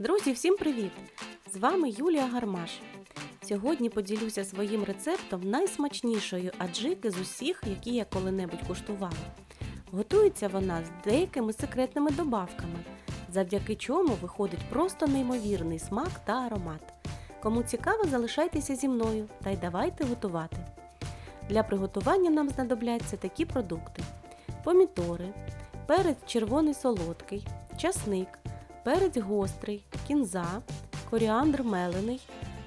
Друзі, всім привіт! З вами Юлія Гармаш. Сьогодні поділюся своїм рецептом найсмачнішої аджики з усіх, які я коли-небудь куштувала. Готується вона з деякими секретними добавками, завдяки чому виходить просто неймовірний смак та аромат. Кому цікаво, залишайтеся зі мною та й давайте готувати. Для приготування нам знадобляться такі продукти: помідори, перець червоний солодкий, часник, перець гострий, кінза, коріандр мелений,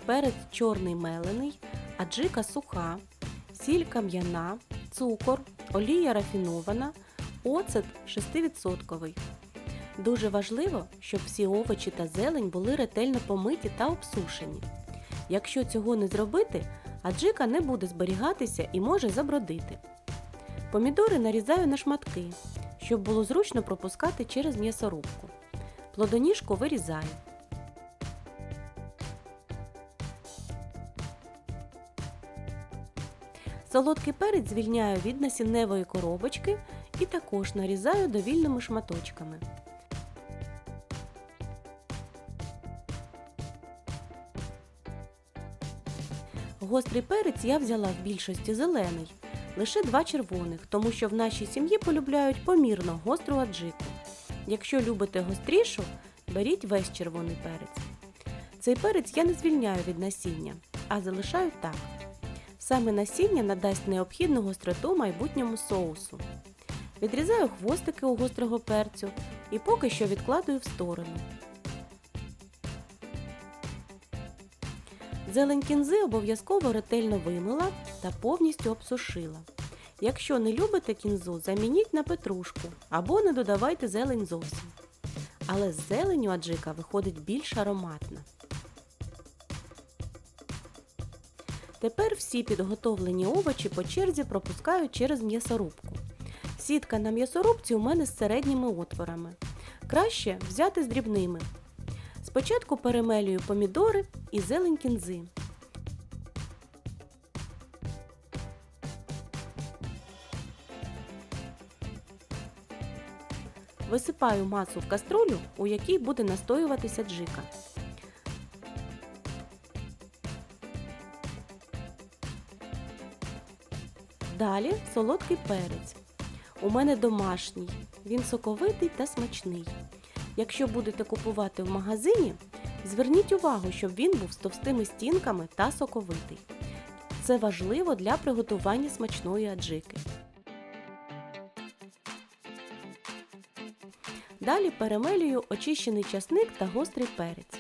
перець чорний мелений, аджика суха, сіль кам'яна, цукор, олія рафінована, оцет 6%. Дуже важливо, щоб всі овочі та зелень були ретельно помиті та обсушені. Якщо цього не зробити, аджика не буде зберігатися і може забродити. Помідори нарізаю на шматки, щоб було зручно пропускати через м'ясорубку. Плодоніжку вирізаю. Солодкий перець звільняю від насінневої коробочки і також нарізаю довільними шматочками. Гострий перець я взяла в більшості зелений, лише два червоних, тому що в нашій сім'ї полюбляють помірно гостру аджику. Якщо любите гострішу, беріть весь червоний перець. Цей перець я не звільняю від насіння, а залишаю так. Саме насіння надасть необхідну гостроту майбутньому соусу. Відрізаю хвостики у гострого перцю і поки що відкладую в сторону. Зелень кінзи обов'язково ретельно вимила та повністю обсушила. Якщо не любите кінзу, замініть на петрушку або не додавайте зелень зовсім. Але з зеленю аджика виходить більш ароматна. Тепер всі підготовлені овочі по черзі пропускаю через м'ясорубку. Сітка на м'ясорубці у мене з середніми отворами. Краще взяти з дрібними. Спочатку перемелюю помідори і зелень кінзи. Висипаю масу в каструлю, у якій буде настоюватися джика. Далі солодкий перець. У мене домашній, він соковитий та смачний. Якщо будете купувати в магазині, зверніть увагу, щоб він був з товстими стінками та соковитий. Це важливо для приготування смачної аджики. Далі перемелюю очищений часник та гострий перець.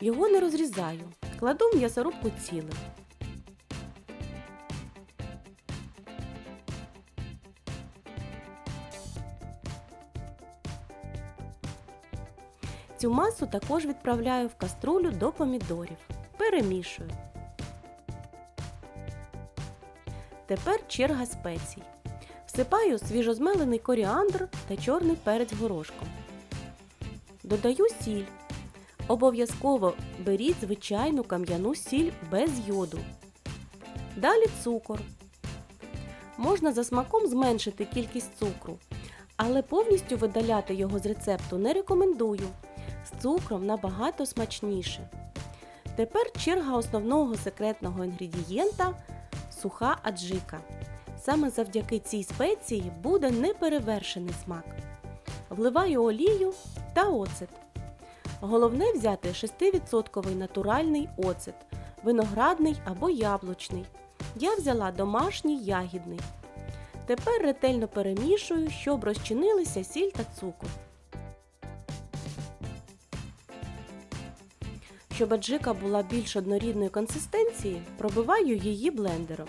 Його не розрізаю, кладу в м'ясорубку цілим. Цю масу також відправляю в каструлю до помідорів. Перемішую. Тепер черга спецій. Всипаю свіжозмелений коріандр та чорний перець горошком. Додаю сіль. Обов'язково беріть звичайну кам'яну сіль без йоду. Далі цукор. Можна за смаком зменшити кількість цукру, але повністю видаляти його з рецепту не рекомендую. З цукром набагато смачніше. Тепер черга основного секретного інгредієнта суха аджика. Саме завдяки цій спеції буде неперевершений смак. Вливаю олію та оцет. Головне взяти 6% натуральний оцет, виноградний або яблучний. Я взяла домашній ягідний. Тепер ретельно перемішую, щоб розчинилися сіль та цукор. Щоб аджика була більш однорідної консистенції, пробиваю її блендером.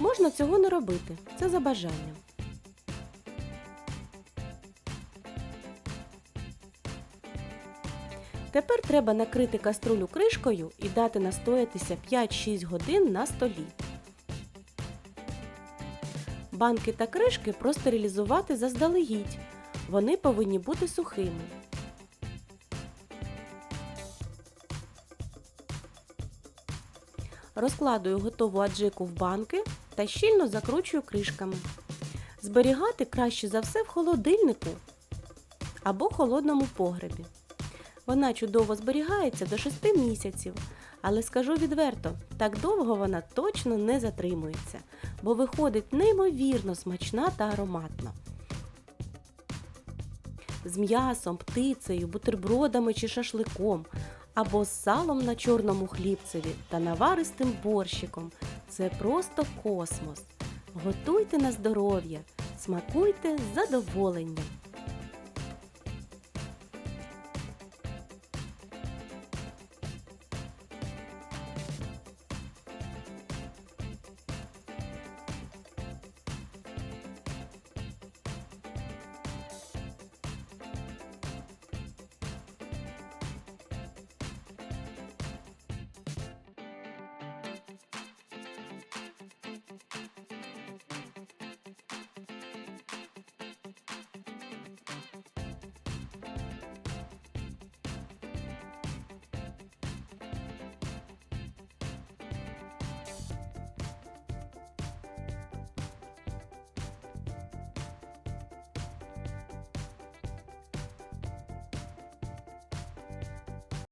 Можна цього не робити, це за бажанням. Тепер треба накрити каструлю кришкою і дати настоятися 5-6 годин на столі. Банки та кришки простерилізувати заздалегідь. Вони повинні бути сухими. Розкладую готову аджику в банки та щільно закручую кришками. Зберігати краще за все в холодильнику або холодному погребі. Вона чудово зберігається до 6 місяців. Але скажу відверто, так довго вона точно не затримується, бо виходить неймовірно смачна та ароматна. З м'ясом, птицею, бутербродами чи шашликом, або з салом на чорному хлібцеві та наваристим борщиком. Це просто космос. Готуйте на здоров'я, смакуйте з задоволенням.